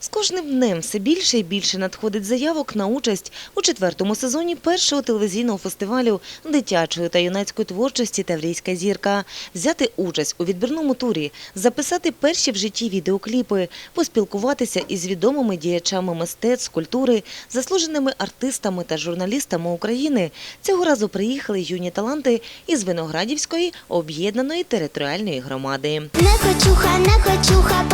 З кожним днем все більше і більше надходить заявок на участь у четвертому сезоні першого телевізійного фестивалю дитячої та юнацької творчості Таврійська зірка. Взяти участь у відбірному турі, записати перші в житті відеокліпи, поспілкуватися із відомими діячами мистецтв, культури, заслуженими артистами та журналістами України. Цього разу приїхали юні таланти із Виноградівської об'єднаної територіальної громади. Не хочуха, не хочуха,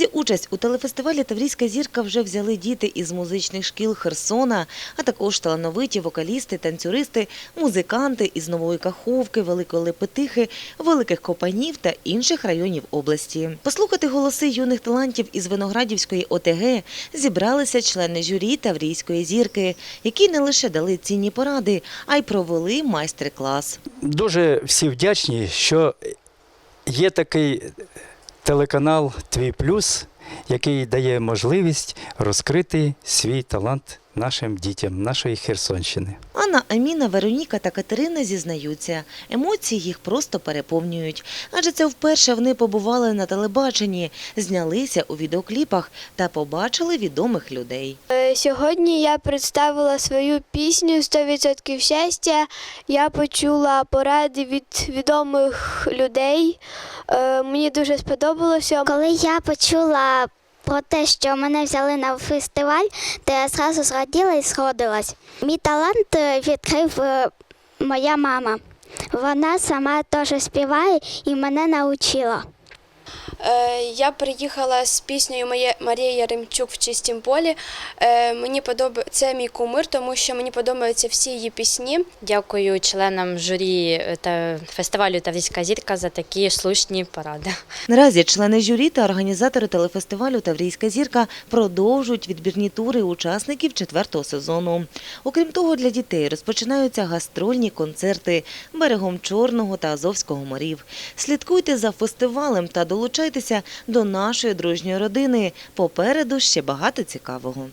Наразі участь у телефестивалі Таврійська зірка вже взяли діти із музичних шкіл Херсона, а також талановиті вокалісти, танцюристи, музиканти із Нової Каховки, Великої Лепетихи, Великих Копанів та інших районів області. Послухати голоси юних талантів із Виноградівської ОТГ зібралися члени журі Таврійської зірки, які не лише дали цінні поради, а й провели майстер-клас. Дуже всі вдячні, що є такий телеканал Твій Плюс, який дає можливість розкрити свій талант нашим дітям, нашої Херсонщини. Анна, Аміна, Вероніка та Катерина зізнаються, емоції їх просто переповнюють. Адже це вперше вони побували на телебаченні, знялися у відеокліпах та побачили відомих людей. Е, Сьогодні я представила свою пісню «100% щастя. Я почула поради від відомих людей. Е, Мені дуже сподобалося. Коли я почула про те, що мене взяли на фестиваль, то я зразу зраділа і сходилась. Мій талант е, відкрив е, моя мама. Вона сама теж співає і мене навчила. Е, Я приїхала з піснею «Моє- Марія Яремчук в чистім полі. Е, Мені подобається це мій кумир, тому що мені подобаються всі її пісні. Дякую членам журі е, та фестивалю Таврійська зірка за такі слушні поради. Наразі члени журі та організатори телефестивалю Таврійська зірка продовжують відбірні тури учасників четвертого сезону. Окрім того, для дітей розпочинаються гастрольні концерти берегом Чорного та Азовського морів. Слідкуйте за фестивалем та долучайтеся до нашої дружньої родини. Попереду ще багато цікавого.